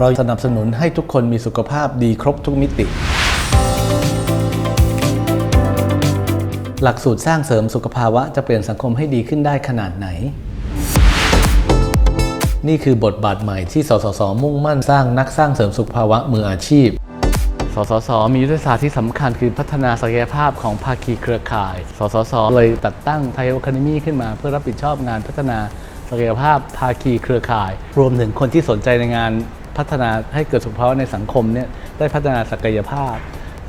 เราสนับสนุนให้ทุกคนมีสุขภาพดีครบทุกมิติ หลักสูตรสร้างเสริมสุขภาวะจะเปลี่ยนสังคมให้ดีขึ้นได้ขนาดไหน นี่คือบทบาทใหม่ที่สสส มุ่งมั่นสร้างนักสร้างเสริมสุขภาวะมืออาชีพสสส มียุทธศาสตร์ที่สำคัญคือพัฒนาศักยภาพของภาคีเครือข่าย สสส เลยตัดตั้งไทยโอคาเดมีขึ้นมาเพื่อรับผิดชอบงานพัฒนาศักยภาพภาคีเครือข่าย รวมถึงคนที่สนใจในงาน พัฒนาให้เกิดสุขภาวะในสังคมเนี่ยได้พัฒนาศักยภาพ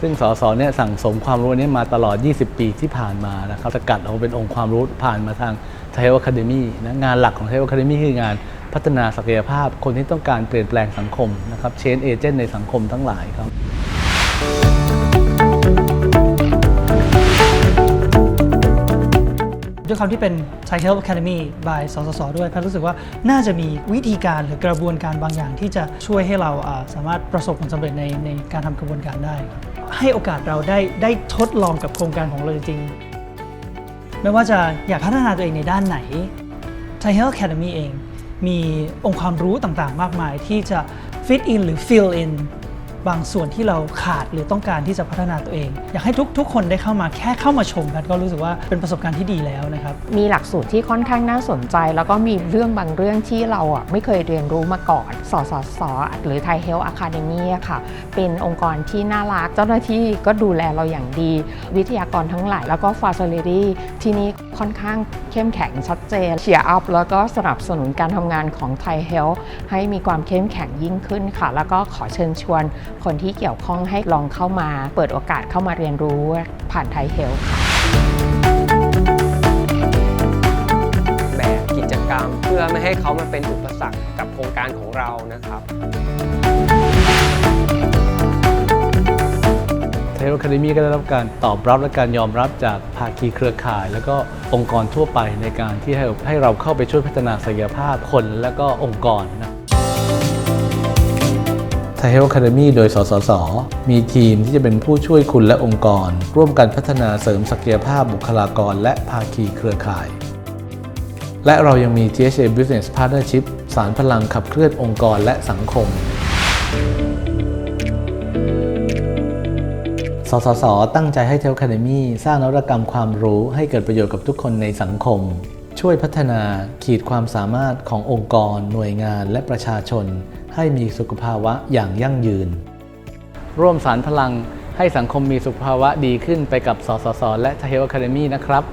ซึ่งสสเนี่ยสั่งสมความรู้นี้มาตลอด 20 ปีที่ผ่านมานะครับสกัดเอาเป็นองค์ความรู้ผ่านมาทางไทยวัคาเดมีนะงานหลักของไทยวัคาเดมีคืองานพัฒนาศักยภาพคนที่ต้องการเปลี่ยนแปลงสังคมนะครับเชนเอเจนต์ในสังคมทั้งหลายครับ ด้วยความที่เป็น Thai Health Academy by สสส ด้วยแพทย์รู้สึกว่าน่าจะมีวิธีการหรือกระบวนการบางอย่างที่จะช่วยให้เราสามารถประสบผลสำเร็จในในการทำกระบวนการได้ ให้โอกาสเราได้ได้ทดลองกับโครงการของเราจริงๆไม่ว่าจะอยากพัฒนาตัวเองในด้านไหน Thai Health Academy เอง มีองค์ความรู้ต่างๆ มากมายที่จะ fit in หรือ fill in บางส่วนที่เราขาดหรือต้องการที่จะพัฒนาตัวเอง อยากให้ทุกทุกคนได้เข้ามาแค่เข้ามาชมกันก็รู้สึกว่าเป็นประสบการณ์ที่ดีแล้วนะครับมีหลักสูตรที่ค่อนข้างน่าสนใจ แล้วก็มีเรื่องบางเรื่องที่เราอะไม่เคยเรียนรู้มาก่อนสสสหรือ Thai Health Academy อะค่ะ เป็นองค์กรที่น่ารัก เจ้าหน้าที่ก็ดูแลเราอย่างดี วิทยากรทั้งหลาย แล้วก็ Facility ที่นี่ค่อนข้างเข้มแข็งชัดเจนเชียร์อัพแล้วก็สนับสนุนการทำงานของ Thai Health ให้มีความเข้มแข็งยิ่งขึ้นค่ะ แล้วก็ขอเชิญชวนคนที่เกี่ยวข้องให้ลองเข้ามา เปิดโอกาสเข้ามาเรียนรู้ผ่าน Thai Health ค่ะแบบกิจกรรมเพื่อไม่ให้เขามาเป็นอุปสรรคกับโครงการของเรานะครับไทยโอคาเดมีก็ได้รับการตอบรับและการยอมรับจากภาคีเครือข่าย แล้วก็องค์กรทั่วไปในการที่ให้ให้เราเข้าไปช่วยพัฒนาศักยภาพคนและก็องค์กรนะ ไทยเฮลคาเดมีโดย สสส มีทีมที่จะเป็นผู้ช่วยคุณและองค์กร ร่วมกันพัฒนาเสริมศักยภาพบุคลากร และภาคีเครือข่าย และเรายังมี THA Business Partnership สารพลังขับเคลื่อนองค์กรและสังคม สสส ตั้งใจให้เทลคาเดมีสร้างนวัตกรรมความรู้ให้เกิดประโยชน์กับทุกคนในสังคม ช่วยพัฒนาขีดความสามารถขององค์กร หน่วยงานและประชาชน ให้มีสุขภาวะอย่างยั่งยืน ร่วมสารพลังให้สังคมมีสุขภาวะดีขึ้นไปกับสสส และเทลคาเดมีนะครับ